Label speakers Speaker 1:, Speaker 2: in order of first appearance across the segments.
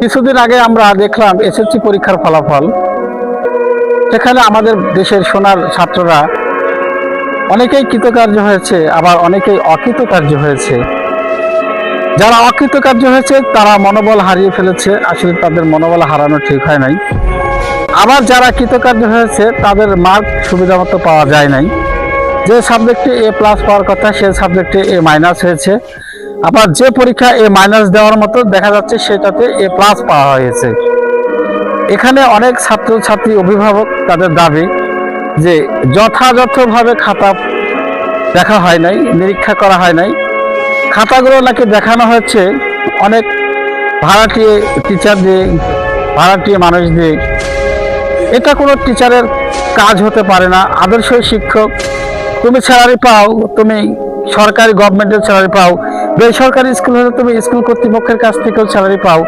Speaker 1: কিছুদিন আগে আমরা দেখলাম এসএসসি পরীক্ষার ফলাফল। সেখানে আমাদের দেশের সোনার ছাত্ররা অনেকেই কৃতকার্য হয়েছে, আবার অনেকেই অকৃতকার্য হয়েছে। যারা অকৃতকার্য হয়েছে, তারা মনোবল হারিয়ে ফেলেছে। আসলে তাদের মনোবল হারানো ঠিক হয় নাই। আবার যারা কৃতকার্য হয়েছে, তাদের মার্ক সুবিধা মতো পাওয়া যায় নাই। যে সাবজেক্টে এ প্লাস পাওয়ার কথা, সে সাবজেক্টে এ মাইনাস হয়েছে। আবার যে পরীক্ষা এ মাইনাস দেওয়ার মতো দেখা যাচ্ছে সেটাতে এ প্লাস পাওয়া হয়েছে। এখানে অনেক ছাত্র ছাত্রী অভিভাবক তাদের দাবি যে যথাযথভাবে খাতা দেখা হয় নাই, নিরীক্ষা করা হয় নাই। খাতাগুলো নাকি দেখানো হচ্ছে অনেক ভাড়াটিয়ে টিচার দিয়ে ভাড়াটিয়ে মানুষ দিয়ে এটা কোনো টিচারের কাজ হতে পারে না। আদর্শ শিক্ষক, তুমি স্যালারি পাও, তুমি সরকারি গভর্নমেন্টের স্যালারি পাও বেসরকারি স্কুল হলে তুমি স্কুল কর্তৃপক্ষের কাছ থেকেও স্যালারি পাও।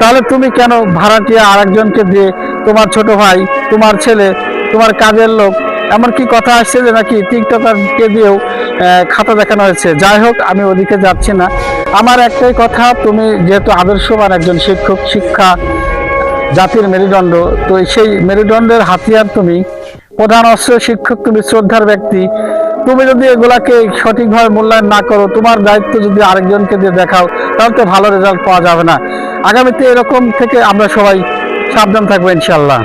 Speaker 1: তাহলে তুমি কেন ভাড়াটিয়া আরেকজনকে দিয়ে তোমার ছোট ভাই, তোমার ছেলে, তোমার কাজের লোক, এমনকি কথা আসছে যে নাকি টিকটকারকে দিয়েও খাতা দেখানো হয়েছে। যাই হোক, আমি ওদিকে যাচ্ছি না। আমার একটাই কথা, তুমি যেহেতু আদর্শবান একজন শিক্ষক, শিক্ষা জাতির মেরুদণ্ড, তো সেই মেরুদণ্ডের হাতিয়ার তুমি প্রধান অস্ত্র শিক্ষক, তুমি শ্রদ্ধার ব্যক্তি। তুমি যদি এগুলাকে সঠিকভাবে মূল্যায়ন না করো, তোমার দায়িত্ব যদি আরেকজনকে দিয়ে দেখাও, তাহলে তো ভালো রেজাল্ট পাওয়া যাবে না। আগামীতে এরকম থেকে আমরা সবাই সাবধান থাকব ইনশাল্লাহ